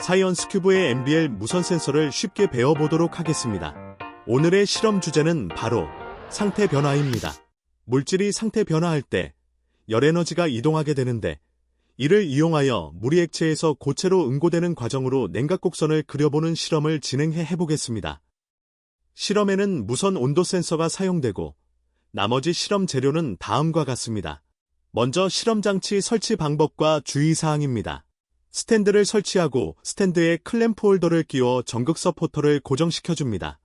사이언스 큐브의 MBL 무선 센서를 쉽게 배워보도록 하겠습니다. 오늘의 실험 주제는 바로 상태 변화입니다. 물질이 상태 변화할 때 열에너지가 이동하게 되는데 이를 이용하여 물이 액체에서 고체로 응고되는 과정으로 냉각곡선을 그려보는 실험을 진행해 해보겠습니다. 실험에는 무선 온도 센서가 사용되고 나머지 실험 재료는 다음과 같습니다. 먼저 실험 장치 설치 방법과 주의사항입니다. 스탠드를 설치하고 스탠드에 클램프 홀더를 끼워 전극 서포터를 고정시켜줍니다.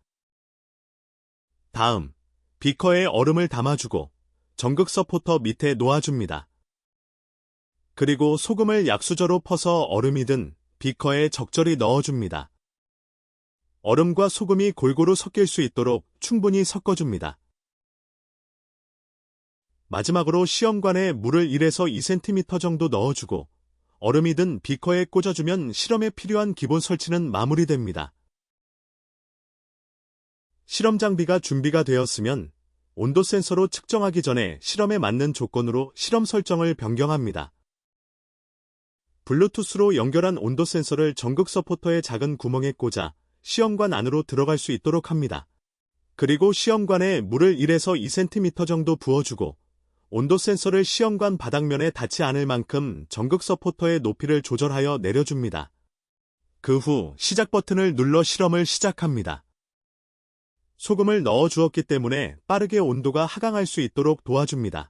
다음, 비커에 얼음을 담아주고 전극 서포터 밑에 놓아줍니다. 그리고 소금을 약수저로 퍼서 얼음이 든 비커에 적절히 넣어줍니다. 얼음과 소금이 골고루 섞일 수 있도록 충분히 섞어줍니다. 마지막으로 시험관에 물을 1에서 2cm 정도 넣어주고 얼음이 든 비커에 꽂아주면 실험에 필요한 기본 설치는 마무리됩니다. 실험 장비가 준비가 되었으면 온도 센서로 측정하기 전에 실험에 맞는 조건으로 실험 설정을 변경합니다. 블루투스로 연결한 온도 센서를 전극 서포터의 작은 구멍에 꽂아 시험관 안으로 들어갈 수 있도록 합니다. 그리고 시험관에 물을 1에서 2cm 정도 부어주고 온도 센서를 시험관 바닥면에 닿지 않을 만큼 전극 서포터의 높이를 조절하여 내려줍니다. 그 후 시작 버튼을 눌러 실험을 시작합니다. 소금을 넣어 주었기 때문에 빠르게 온도가 하강할 수 있도록 도와줍니다.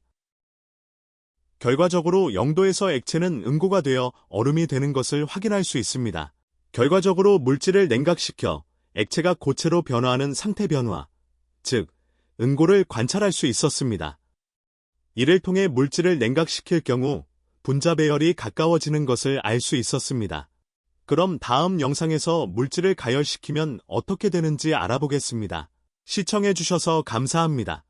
결과적으로 0도에서 액체는 응고가 되어 얼음이 되는 것을 확인할 수 있습니다. 결과적으로 물질을 냉각시켜 액체가 고체로 변화하는 상태 변화, 즉, 응고를 관찰할 수 있었습니다. 이를 통해 물질을 냉각시킬 경우 분자 배열이 가까워지는 것을 알 수 있었습니다. 그럼 다음 영상에서 물질을 가열시키면 어떻게 되는지 알아보겠습니다. 시청해주셔서 감사합니다.